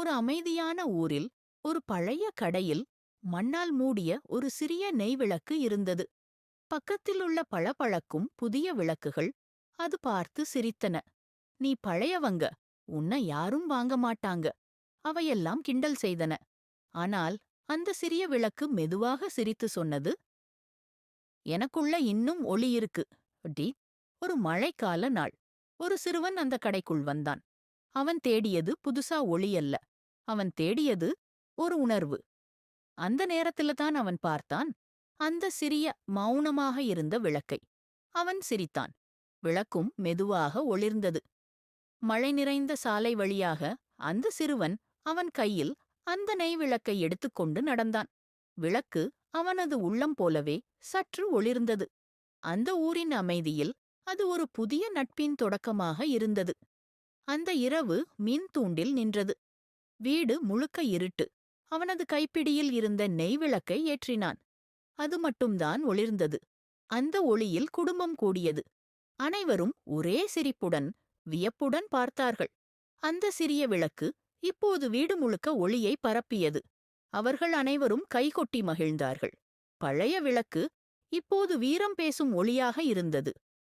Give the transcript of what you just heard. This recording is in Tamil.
ஒரு அமைதியான ஊரில் ஒரு பழைய கடையில் மண்ணால் மூடிய ஒரு சிறிய நெய் விளக்கு இருந்தது. பக்கத்தில் உள்ள பளபளக்கும் புதிய விளக்குகள் அது பார்த்து சிரித்தன. நீ பழையவங்க உன்னை யாரும் வாங்க மாட்டாங்க. அவையெல்லாம் கிண்டல் செய்தன. ஆனால் அந்த சிறிய விளக்கு மெதுவாக சிரித்து சொன்னது எனக்குள்ள இன்னும் ஒளி இருக்கு. டி ஒரு மழைக்கால நாள். ஒரு சிறுவன் அந்த கடைக்குள் வந்தான். அவன் தேடியது புதுசா ஒளி அல்ல அவன் தேடியது ஒரு உணர்வு. அந்த நேரத்துல தான் அவன் பார்த்தான் அந்த சிறிய மௌனமாக இருந்த விளக்கை. அவன் சிரித்தான். விளக்கும் மெதுவாக ஒளிர்ந்தது. மழை நிறைந்த சாலை வழியாக அந்த சிறுவன் அவன் கையில் அந்த நெய் விளக்கை எடுத்துக்கொண்டு நடந்தான். விளக்கு அவனது உள்ளம் போலவே சற்று ஒளிர்ந்தது. அந்த ஊரின் அமைதியில் அது ஒரு புதிய நட்பின் தொடக்கமாக இருந்தது. அந்த இரவு மின் தூண்டில் நின்றது. வீடு முழுக்க இருட்டு. அவனது கைப்பிடியில் இருந்த நெய் விளக்கை ஏற்றினான். அது மட்டும்தான் ஒளிர்ந்தது. அந்த ஒளியில் குடும்பம் கூடியது. அனைவரும் ஒரே சிரிப்புடன் வியப்புடன் பார்த்தார்கள். அந்த சிறிய விளக்கு இப்போது வீடு முழுக்க ஒளியை பரப்பியது. அவர்கள் அனைவரும் கைகொட்டி மகிழ்ந்தார்கள். பழைய விளக்கு இப்போது வீரம் பேசும் ஒளியாக இருந்தது.